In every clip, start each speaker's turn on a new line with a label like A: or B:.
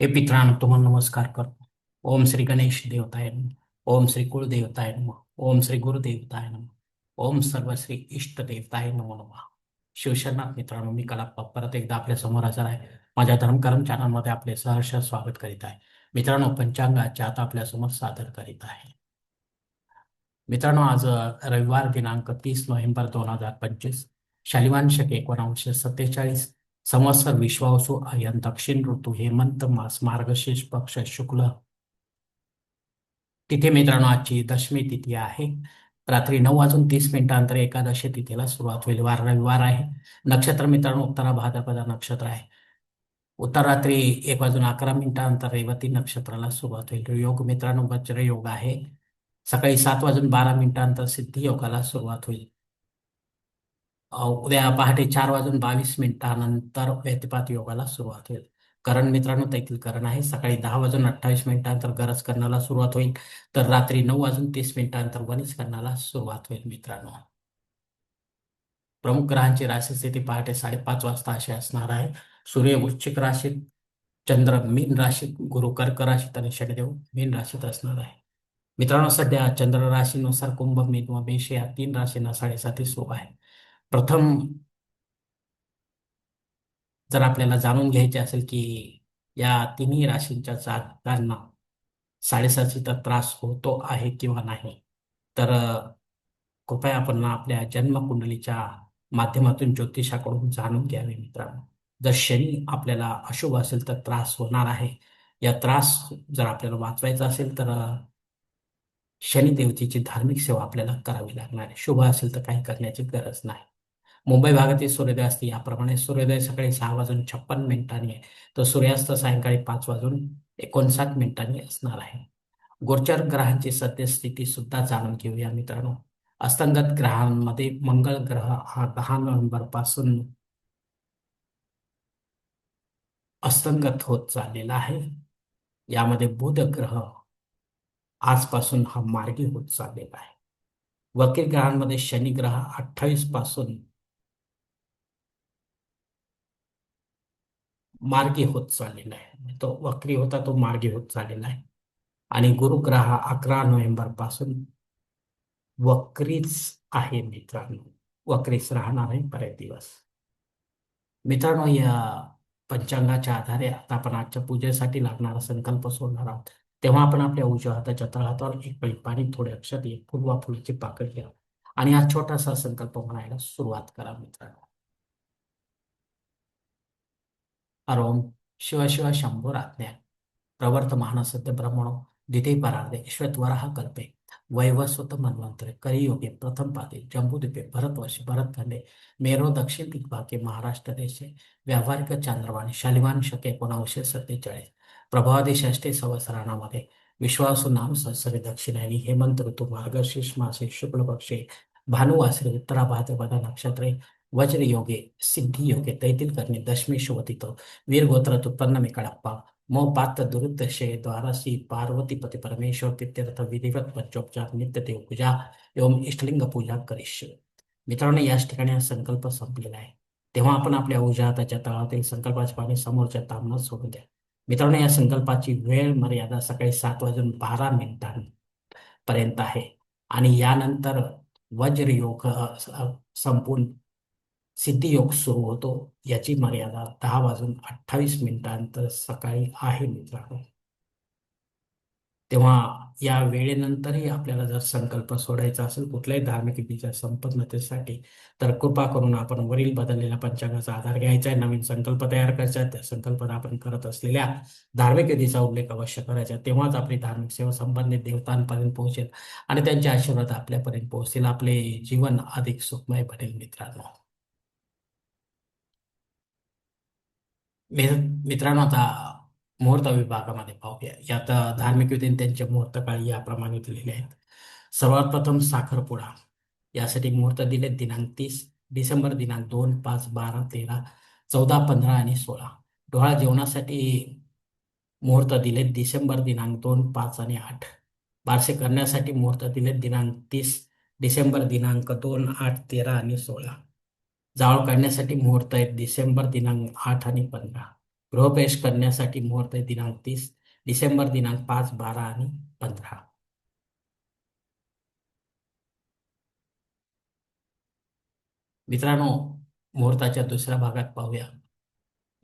A: हे पित्रांनो तुम्हाला नमस्कार करतो. ओम श्री गणेश देवताय ओम श्री कुलदेवताय नम. ओम श्री गुरुदेवताय नम. ओम सर्व श्री इष्ट देवताय नमो नमः. शिवशरणात मित्रांनो मी कलाप्पा परत एकदा आपल्यासमोर हजर आहे. माझ्या धर्मकर्म चॅनलमध्ये आपले सहर्ष स्वागत करीत आहे. मित्रांनो पंचांगाच्या आता आपल्यासमोर सादर करीत आहे. मित्रांनो आज रविवार दिनांक तीस नोव्हेंबर दोन हजार पंचवीस. शालिवान शके सत्तेचाळीस. संवत्सर विश्वावसु अयन दक्षिण ऋतू हेमंत मास मार्गशीर्ष पक्ष शुक्ल. तिथे मित्रांनो आजची दशमी तिथी आहे. रात्री नऊ वाजून तीस मिनिटांतर एकादशी तिथीला सुरुवात होईल. वार रविवार आहे. नक्षत्र मित्रांनो उत्तरा भाद्रपदा नक्षत्र आहे. उत्तर रात्री एक वाजून अकरा मिनिटांतर रेवती नक्षत्राला सुरुवात होईल. योग मित्रांनो वज्र योग आहे. सकाळी सात वाजून बारा मिनिटांतर सिद्धी योगाला सुरुवात होईल. उद्या पहाटे चार वाजून बावीस मिनिटानंतर व्यतिपात योगाला सुरुवात होईल. करण मित्रांनो तेथील करण आहे. सकाळी दहा वाजून अठ्ठावीस मिनिटांनंतर गरज करण्याला सुरुवात होईल. तर रात्री नऊ वाजून तीस मिनिटांनंतर वनिज करण्याला सुरुवात होईल मित्रांनो. प्रमुख ग्रहांची राशी स्थिती पहाटे साडेपाच वाजता अशी असणार आहे. सूर्य वृश्चिक राशीत चंद्र मीन राशीत गुरु कर्क राशीत आणि शनिदेव मीन राशीत असणार आहे. मित्रांनो सध्या चंद्र राशीनुसार कुंभ मीन व मेष या तीन राशींना साडेसाती सुरू आहे. प्रथम जर आपल्याला जाणून घ्यायचे असेल की या तिन्ही राशींच्या जातकांना साडेसातीचा त्रास होतो आहे किंवा नाही तर कृपया आपण आपल्या जन्मकुंडलीच्या माध्यमातून ज्योतिषाकडून जाणून घ्यावे मित्रांनो. जर शनी आपल्याला अशुभ असेल तर त्रास होणार आहे. या त्रास जर आपल्याला वाचवायचा असेल तर शनिदेवतेची धार्मिक सेवा आपल्याला करावी लागणार आहे. शुभ असेल तर काही करण्याची गरज नाही. मुंबई भागातील सूर्योदय असते. याप्रमाणे सूर्योदय सकाळी सहा वाजून छप्पन मिनिटांनी आहे. तर सूर्यास्त सायंकाळी पाच वाजून एकोणसाठ मिनिटांनी असणार आहे. गोचर ग्रहांची सद्यस्थिती सुद्धा जाणून घेऊया मित्रांनो. अस्तंगत ग्रहांमध्ये मंगळ ग्रह हा दहा नोव्हेंबरपासून अस्तंगत होत चाललेला आहे. यामध्ये बुध ग्रह आजपासून हा मार्गी होत चाललेला आहे. वकील ग्रहांमध्ये शनी ग्रह अठ्ठावीसपासून मार्गी होत चाललेला आहे. तो वक्री होता तो मार्गी होत चाललेला आहे. आणि गुरुग्रह हा अकरा नोव्हेंबरपासून वक्रीच आहे मित्रांनो. वक्रीच राहणार आहे बरेच दिवस. मित्रांनो या पंचांगाच्या आधारे आता आपण आजच्या पूजेसाठी लागणारा संकल्प सोडणार आहोत. तेव्हा आपण आपल्या उजव्या हाताच्या तळहातावर एक पळी पाणी थोडे अक्षत एक फुलवा फुलाची पाकळी घ्या. आणि हा छोटासा संकल्प म्हणायला सुरुवात करा मित्रांनो. अरोम शिव शिव शंभुराज्ञा प्रवर्तमान सत्य ब्रह्मणो दिते परार्धे ईश्वरवराह कल्पे वैवस्वत मन्वंतरे करियोगे प्रथम पादे जम्बूद्वीपे भरतवर्षी भरतखंडे मेरो दक्षिण दिग्भागे महाराष्ट्र देशे व्यावहारिक चांद्रवाणी शालिवान शके एकोणावीसशे सत्तेचाळीस प्रभावादी षष्टी संवत्सराणामध्ये विश्वासू नाम संसरी दक्षिणायनी हेमंत ऋतू मार्गशीर्ष मासे शुक्ल पक्षे भानुवासरे उत्तरा भाद्रपदा नक्षत्रे वज्र योगे सिद्धी योगे तैतिल करणे दशमी शुभतितो वीर गोत्रात उत्पन्न मो पात्र दुरुद्दशय द्वारा श्री पार्वती पति परमेश्वर प्रित्यर्थ विधिवत पंचोपचार नित्य देव पूजा एवं इष्टलिंग पूजा करिष्य मित्रांनो याच ठिकाणी हा संकल्प संपलेला आहे तेव्हा आपण आपल्या उजव्या त्याच्या तळातील संकल्पाचे पाणी समोरच्या तामणात सोडून द्या मित्रांनो या संकल्पाची वेळ मर्यादा सकाळी सात वाजून बारा मिनिटांपर्यंत आहे आणि यानंतर वज्र योग संपूर्ण संपून सिद्धियोग सुरू होतो याची मर्यादा दहा वाजून अठ्ठावीस मिनिटांत सकाळी आहे मित्रांनो. तेव्हा या वेळेनंतरही आपल्याला जर संकल्प सोडायचा असेल कुठल्याही धार्मिक विधीच्या संपन्नतेसाठी तर कृपा करून आपण वरील बदललेल्या पंचांगाचा आधार घ्यायचा आहे. नवीन संकल्प तयार करायचा आहे. त्या संकल्पना आपण करत असलेल्या धार्मिक विधीचा उल्लेख अवश्य करायचा तेव्हाच आपली धार्मिक सेवा संबंधित देवतांपर्यंत पोहोचेल आणि त्यांचे आशीर्वाद आपल्यापर्यंत पोहोचतील. आपले जीवन अधिक सुखमय बनेल मित्रांनो. मित्रांनो आता मुहूर्त विभागामध्ये पाहूया. यात धार्मिक विधी त्यांचे मुहूर्त काळ याप्रमाणे दिलेले आहेत. सर्वात प्रथम साखरपुडा. यासाठी मुहूर्त दिले दिनांक तीस डिसेंबर दिनांक दोन पाच बारा तेरा चौदा पंधरा आणि सोळा. डोळा जेवणासाठी मुहूर्त दिले डिसेंबर दिनांक दोन पाच आणि आठ. बारसे करण्यासाठी मुहूर्त दिले दिनांक तीस डिसेंबर दिनांक दोन आठ तेरा आणि सोळा. जाळ काढण्यासाठी मुहूर्त आहेत. डिसेंबर दिनांक आठ आणि पंधरा. गृहप्रवेश करण्यासाठी मुहूर्त आहे दिनांक तीस डिसेंबर दिनांक पाच बारा आणि पंधरा. मित्रांनो मुहूर्ताच्या दुसऱ्या भागात पाहूया.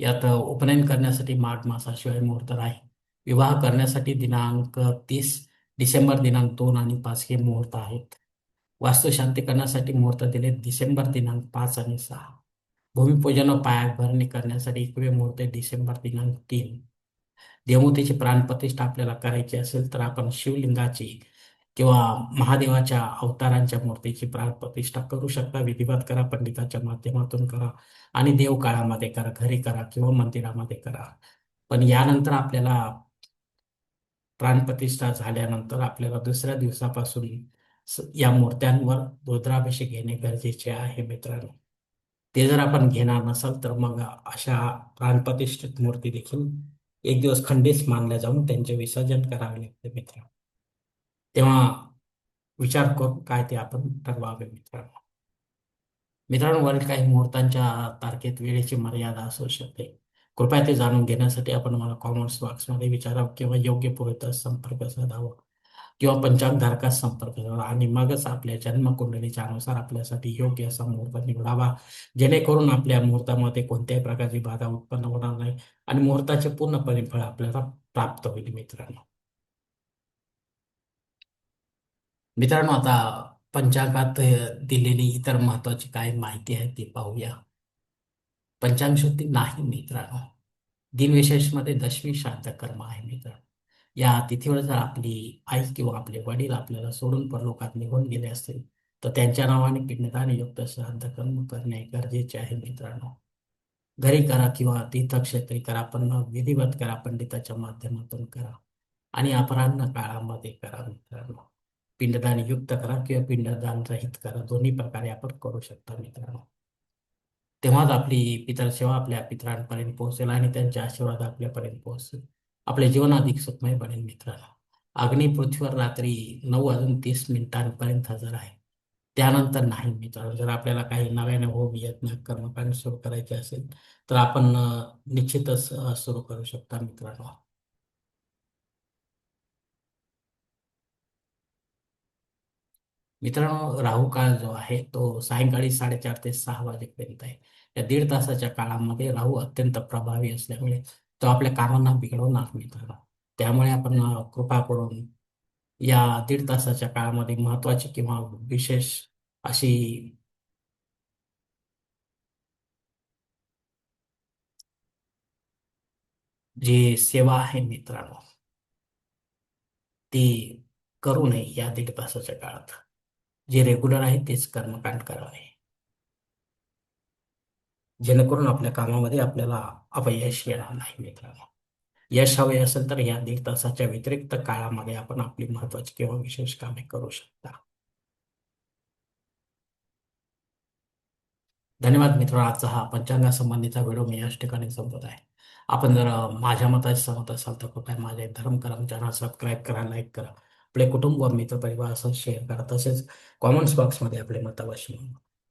A: यात उपनयन करण्यासाठी माघ मासाशिवाय मुहूर्त नाही. विवाह करण्यासाठी दिनांक तीस डिसेंबर दिनांक दोन आणि पाच हे मुहूर्त आहेत. वास्तुशांती करण्यासाठी मुहूर्त दिले. डिसेंबर दिनांक पाच आणि सहा. भूमिपूजन व पायाभरणी करण्यासाठी एकवे मुहूर्त डिसेंबर दिनांक तीन. देवमूर्तीची प्राणप्रतिष्ठा आपल्याला करायची असेल तर आपण शिवलिंगाची किंवा महादेवाच्या अवतारांच्या मूर्तीची प्राणप्रतिष्ठा करू शकता. विधिवत करा पंडिताच्या माध्यमातून करा आणि देवकाळामध्ये करा घरी करा किंवा मंदिरामध्ये करा. पण यानंतर आपल्याला प्राणप्रतिष्ठा झाल्यानंतर आपल्याला दुसऱ्या दिवसापासून या मूर्त्यांवर रुद्राभिषेक घेणे गरजेचे आहे मित्रांनो. ते जर आपण घेणार नसाल तर मग अशा प्राणप्रतिष्ठित मूर्ती देखील एक दिवस खंडित मानल्या जाऊन त्यांचे विसर्जन करावे लागते मित्र तेव्हा विचार करून काय ते आपण ठरवावे मित्रांनो. मित्रांनो वरील काही मुहूर्तांच्या तारखेत वेळेची मर्यादा असू शकते. कृपया ते जाणून घेण्यासाठी आपण मला कॉमेंट्स बॉक्समध्ये विचारावं किंवा योग्य पुरवठा संपर्क साधावा. किंवा पंचांगधारकास संपर्क करावा आणि मगच आपल्या जन्मकुंडलीच्या अनुसार आपल्यासाठी योग्य असा मुहूर्त निवडावा. जेणेकरून आपल्या मुहूर्तामध्ये कोणत्याही प्रकारची बाधा उत्पन्न होणार नाही आणि मुहूर्ताचे पूर्णपणे फळ आपल्याला प्राप्त होईल मित्रांनो. मित्रांनो आता पंचांगात दिलेली इतर महत्वाची काय माहिती आहे ती पाहूया. पंचांग शुद्धी नाही मित्रांनो. दिनविशेषमध्ये दशमी शांत कर्म आहे मित्रांनो. या तिथीवर जर आपली आई किंवा आपले वडील आपल्याला सोडून परलोकात निघून गेले असतील तर त्यांच्या नावाने पिंडदान युक्त श्राद्ध कर्म करणे गरजेचे आहे मित्रांनो. घरी करा किंवा तीर्थक्षेत्री करा पण विधिवत करा पंडिताच्या माध्यमातून करा आणि अपराह्न काळामध्ये करा मित्रांनो. पिंडदान युक्त करा किंवा पिंडदान रहित करा दोन्ही प्रकारे आपण करू शकता मित्रांनो. तेव्हाच आपली पितर सेवा आपल्या पितरांपर्यंत पोहोचेल आणि त्यांचे आशीर्वाद आपल्यापर्यंत पोहोचेल. आपले जीवन अधिक सुखमय बनेल मित्रांनो अग्नी पृथ्वीवर रात्री नऊ वाजून तीस मिनिटांपर्यंत हजर आहे. त्यानंतर नाही मित्रांनो जर आपल्याला काही नव्याने होम यज्ञ कर्मकांड सुरू करायचे असेल तर आपण निश्चितच सुरू करू शकता मित्रांनो. मित्रांनो राहू काळ जो आहे तो सायंकाळी साडेचार ते सहा वाजेपर्यंत आहे. या दीड तासाच्या काळामध्ये राहू अत्यंत प्रभावी असल्यामुळे तो आपल्या कामांना बिघडवणार मित्रांनो त्यामुळे आपण कृपा करून या दीड तासाच्या काळामध्ये महत्वाची किंवा विशेष अशी जी सेवा आहे मित्रांनो ती करू नये या दीड तासाच्या काळात. जे रेग्युलर आहे तेच कर्मकांड करावे. जेणेकरून आपल्या कामामध्ये आपल्याला अपयश येणार नाही मित्रांनो. यश हवे असेल तर या दीड तासाच्या व्यतिरिक्त काळामध्ये आपण आपली महत्वाची किंवा विशेष कामे करू शकता. धन्यवाद मित्र आजचा हा पंचांगासंबंधीचा व्हिडिओ मी याच ठिकाणी संपत आहे. आपण जर माझ्या मताची सहमत असाल तर कृपया माझे धर्मकरम चॅनल सबस्क्राईब करा लाईक करा. आपले कुटुंब व मित्र परिवार असं शेअर करा. तसेच कॉमेंट्स बॉक्समध्ये आपले मत अवश्य